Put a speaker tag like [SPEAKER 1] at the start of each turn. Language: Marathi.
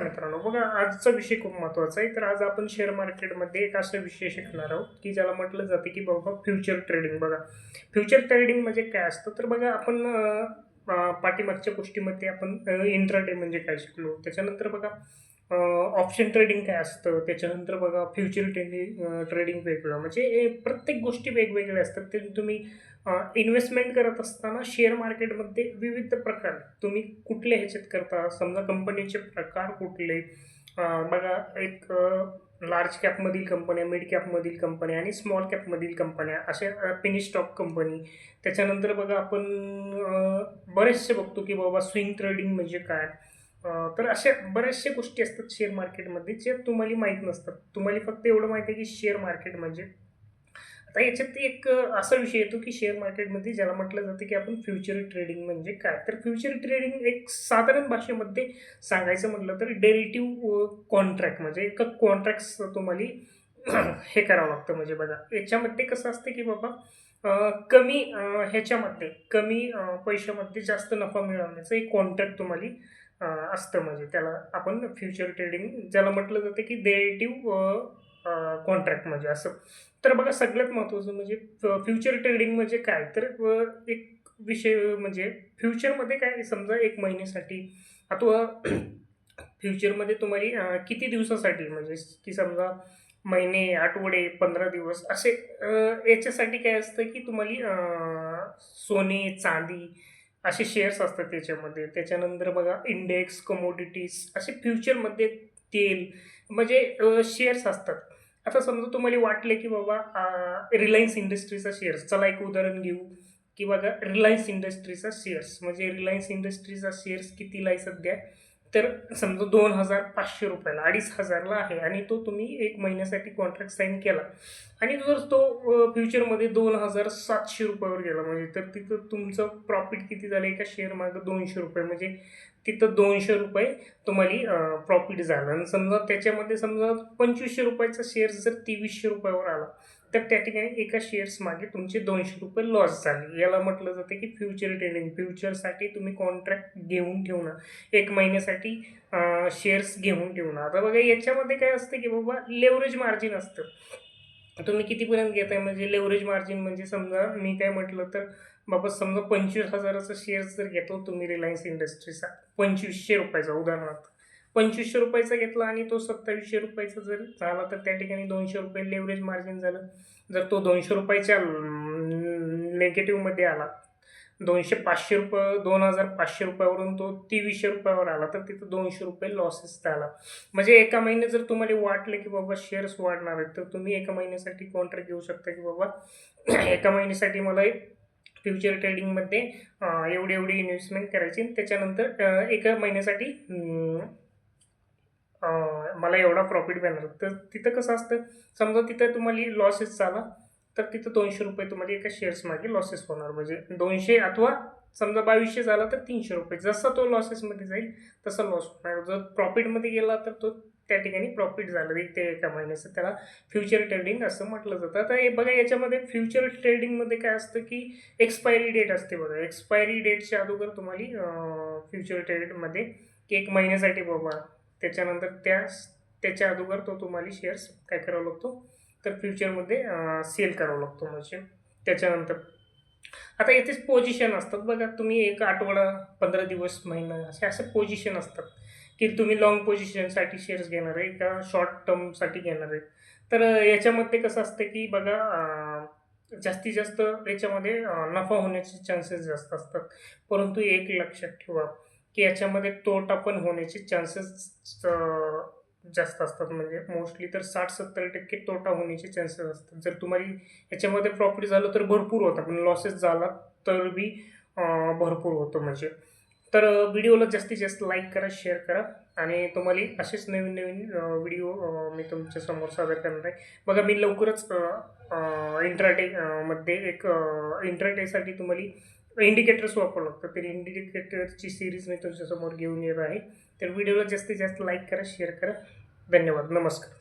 [SPEAKER 1] मित्रांनो बघा आजचा विषय खूप महत्त्वाचा आहे. तर आज आपण शेअर मार्केटमध्ये एक असा विषय शिकणार आहोत की ज्याला म्हटलं जाते की बाबा फ्युचर ट्रेडिंग बघा फ्युचर ट्रेडिंग म्हणजे काय असतं? तर बघा आपण पाठीमागच्या गोष्टीमध्ये आपण इंट्राडे म्हणजे काय शिकलो? त्याच्यानंतर बघा ऑप्शन ट्रेडिंग काय असतं? त्याच्यानंतर बघा फ्युचर ट्रेडिंग ट्रेडिंग वेगळं. म्हणजे प्रत्येक गोष्टी वेगवेगळ्या असतात. ते तुम्ही इन्व्हेस्टमेंट करत असताना शेअर मार्केटमध्ये विविध प्रकार. तुम्ही कुठल्या ह्याच्यात करता? समजा कंपनीचे प्रकार कुठले? बघा एक लार्ज कॅपमधील कंपन्या मिड कॅपमधील कंपन्या आणि स्मॉल कॅपमधील कंपन्या अशा पिनी स्टॉक कंपनी त्याच्यानंतर बघा आपण बरेचसे बघतो की बाबा स्विंग ट्रेडिंग म्हणजे काय? तर अशा बऱ्याचशा गोष्टी असतात शेअर मार्केटमध्ये जे तुम्हाला माहीत नसतात. तुम्हाला फक्त एवढं माहिती आहे की शेअर मार्केट म्हणजे. आता याच्यात एक असा विषय येतो की शेअर मार्केटमध्ये ज्याला म्हटलं जातं की आपण फ्युचर ट्रेडिंग म्हणजे काय? तर फ्युचर ट्रेडिंग एक साधारण भाषेमध्ये सांगायचं म्हटलं तर डेरिटिव्ह कॉन्ट्रॅक्ट म्हणजे एक कॉन्ट्रॅक्ट्स तुम्हाला हे करावं लागतं म्हणजे बघा. याच्यामध्ये कसं असतं की बाबा कमी ह्याच्यामध्ये कमी पैशामध्ये जास्त नफा मिळवण्याचं एक कॉन्ट्रॅक्ट तुम्हाला असतं म्हणजे त्याला आपण फ्युचर ट्रेडिंग ज्याला म्हटलं जातं की डेरिटिव्ह कॉन्ट्रॅक्ट म्हणजे असं. तर बघा सगळ्यात महत्त्वाचं म्हणजे फ्युचर ट्रेडिंग म्हणजे काय? तर एक विषय म्हणजे फ्युचरमध्ये काय समजा एक महिन्यासाठी अथवा फ्युचरमध्ये तुम्हाला किती दिवसासाठी म्हणजे की समजा महिने आठवडे पंधरा दिवस असे याच्यासाठी काय असतं की तुम्हाला सोने चांदी असे शेअर्स असतात त्याच्यामध्ये. त्याच्यानंतर बघा इंडेक्स कमोडिटीज असे फ्युचरमध्ये तेल म्हणजे शेअर्स असतात. आता समजा तुम्हाला वाटले की बाबा रिलायन्स इंडस्ट्रीचा शेअर्स चला एक उदाहरण घेऊ. की बघा रिलायन्स इंडस्ट्रीचा शेअर्स म्हणजे रिलायन्स इंडस्ट्रीचा शेअर्स कितीला आहे सध्या? तर समजा दोन हजार पाचशे रुपयाला अडीच हजारला आहे आणि तो तुम्ही एक महिन्यासाठी कॉन्ट्रॅक्ट साईन केला. आणि जर तो फ्युचरमध्ये दोन हजार सातशे रुपयावर गेला म्हणजे तर तिथं तुमचं प्रॉफिट किती झालं एका शेअर मागं? दोनशे रुपये. म्हणजे तिथं दोनशे रुपये तुम्हाला प्रॉफिट झालं. आणि समजा त्याच्यामध्ये समजा पंचवीसशे रुपयाचा शेअर जर तेवीसशे रुपयावर आला तर त्या ठिकाणी एका शेअर्स मागे तुमचे दोनशे रुपये लॉस झाले. याला म्हटलं जातं की फ्युचर ट्रेडिंग फ्युचरसाठी तुम्ही कॉन्ट्रॅक्ट घेऊन ठेवणं. एक महिन्यासाठी शेअर्स घेऊन ठेवणं. आता बघा याच्यामध्ये काय असतं की बाबा लेवरेज मार्जिन असतं. तुम्ही कितीपर्यंत घेताय? म्हणजे लेवरेज मार्जिन म्हणजे समजा मी काय म्हटलं तर बाबा समजा पंचवीस हजाराचा शेअर्स जर घेतो तुम्ही रिलायन्स इंडस्ट्रीचा पंचवीसशे रुपयाचा उदाहरणार्थ. पंचवीसशे रुपयाचा घेतला आणि तो सत्तावीसशे रुपयाचा जर झाला तर त्या ठिकाणी दोनशे रुपये लेवरेज मार्जिन झालं. जर तो दोनशे रुपयाच्या नेगेटिव्हमध्ये आला दोनशे पाचशे रुपये दोन हजार पाचशे रुपयावरून तो तेवीसशे रुपयावर आला तर तिथं दोनशे रुपये लॉसेस आला म्हणजे एका महिन्यात जर तुम्हाला वाटलं की बाबा शेअर्स वाढणार आहेत तर तुम्ही एका महिन्यासाठी कॉन्ट्रॅक्ट घेऊ शकता की बाबा एका महिन्यासाठी मला फ्युचर ट्रेडिंगमध्ये एवढी एवढी इन्व्हेस्टमेंट करायची. त्याच्यानंतर एका महिन्यासाठी मला एवढा प्रॉफिट मिळणार. तर तिथं कसं असतं समजा तिथं तुम्हाला लॉसेस झाला तर तिथं दोनशे रुपये तुम्हाला एका शेअर्स मागे लॉसेस होणार. म्हणजे दोनशे अथवा समजा बावीसशे झाला तर तीनशे रुपये. जसा तो लॉसेसमध्ये जाईल तसा लॉस होणार. जर प्रॉफिटमध्ये गेला तर तो त्या ठिकाणी प्रॉफिट झालं. एक ते एका महिन्याचं त्याला फ्युचर ट्रेडिंग असं म्हटलं जातं. आता हे बघा याच्यामध्ये फ्युचर ट्रेडिंगमध्ये काय असतं की एक्सपायरी डेट असते बघा. एक्सपायरी डेटच्या अगोदर तुम्हाला फ्युचर ट्रेडमध्ये की एक महिन्यासाठी बाबा त्याच्यानंतर त्या त्याच्या अगोदर तो तुम्हाला शेअर्स काय करावा लागतो? तर फ्युचरमध्ये सेल करावा लागतो म्हणजे. त्याच्यानंतर आता येथेच पोझिशन असतात बघा तुम्ही एक आठवडा पंधरा दिवस महिना असे असे पोझिशन असतात. की तुम्ही लॉंग पोझिशनसाठी शेअर्स घेणार आहे का शॉर्ट टर्मसाठी घेणार आहे? तर याच्यामध्ये कसं असतं की बघा जास्तीत जास्त याच्यामध्ये नफा होण्याचे चान्सेस जास्त असतात. परंतु एक लक्षात ठेवा की याच्यामध्ये तोटा पण होण्याचे चान्सेस जास्त असतात. म्हणजे मोस्टली तर साठ सत्तर टक्के तोटा होण्याचे चान्सेस असतात. जर तुम्हाला याच्यामध्ये प्रॉफिट झालं तर भरपूर होता पण लॉसेस झाला तर बी भरपूर होतं म्हणजे. तर व्हिडिओला जास्तीत जास्त लाईक करा शेअर करा. आणि तुम्हाला असेच नवीन नवीन व्हिडिओ मी तुमच्यासमोर सादर करणार आहे. बघा मी लवकरच इंट्राडे मध्ये एक इंट्राडेसाठी तुम्हाला इंडिकेटर्स वापरलो तर तर इंडिकेटरची सिरीज मी तुमच्यासमोर घेऊन येत आहे. तर व्हिडिओला जास्तीत जास्त लाईक करा शेअर करा. धन्यवाद. नमस्कार.